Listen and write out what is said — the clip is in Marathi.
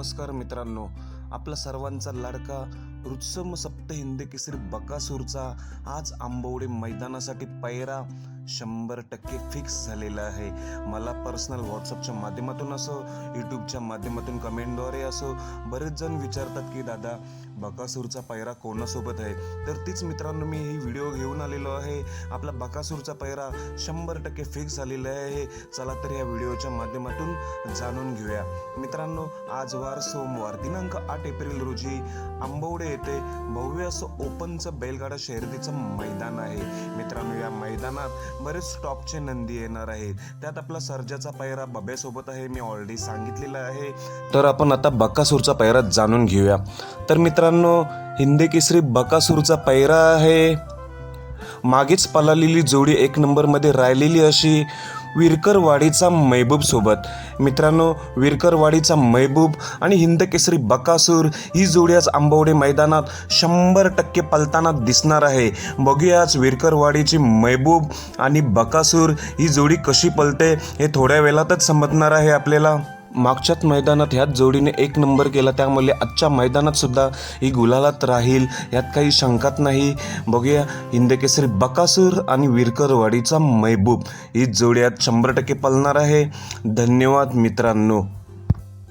नमस्कार मित्रांनो. आपला सर्वांचा लाडका रुत्सम सप्त हिंद केसरी बकासूरचा आज आंबवडे मैदानासाठी पैरा शंभर टक्के फिक्स झालेलं आहे. मला पर्सनल व्हॉट्सअपच्या माध्यमातून असो यूट्यूबच्या माध्यमातून कमेंटद्वारे असो बरेच जण विचारतात की दादा बकासूरचा पैरा कोणासोबत आहे? तर तीच मित्रांनो मी ही व्हिडिओ घेऊन आलेलो आहे. आपला बकासूरचा पैरा शंभर टक्के फिक्स झालेला आहे. चला तर या व्हिडिओच्या माध्यमातून जाणून घेऊया. मित्रांनो आज वार सोमवार दिनांक आठ एप्रिल रोजी आंबवडे येथे भव्य असं ओपनचं बैलगाडा शर्यतीचं मैदान आहे. मित्रांनो या मैदानात बरेच टॉपचे नंदी येणार आहेत. त्यात आपला सर्जाचा पैरा बब्यासोबत आहे मी ऑलरेडी सांगितलेला आहे. तर आपण आता बकासूरचा पैरा जाणून घेऊया. तर मित्रांनो हिंदी केसरी बकासूरचा पैरा आहे. मागेच पलालेली जोडी एक नंबरमध्ये राहिलेली अशी विरकरवाडीचा महबूब सोबत. मित्रांनो विरकरवाडीचा महबूब आणि हिंदकेसरी बकासूर ही जोडी आज आंबवडे मैदानात शंभर टक्के पलताना दिसणार आहे. बघूया आज विरकरवाडीची महबूब आणि बकासूर ही जोडी कशी पलते हे थोड्या वेळातच समजणार आहे आपल्याला. मागच्याच मैदानात ह्याच जोडीने एक नंबर केला. त्यामुळे आजच्या मैदानात सुद्धा ही गुलालात राहील यात काही शंकाच नाही. बघूया हिंदकेसरी बकासूर आणि विरकरवाडीचा मैबूब ही जोडी आज शंभर टक्के पलणार आहे. धन्यवाद मित्रांनो.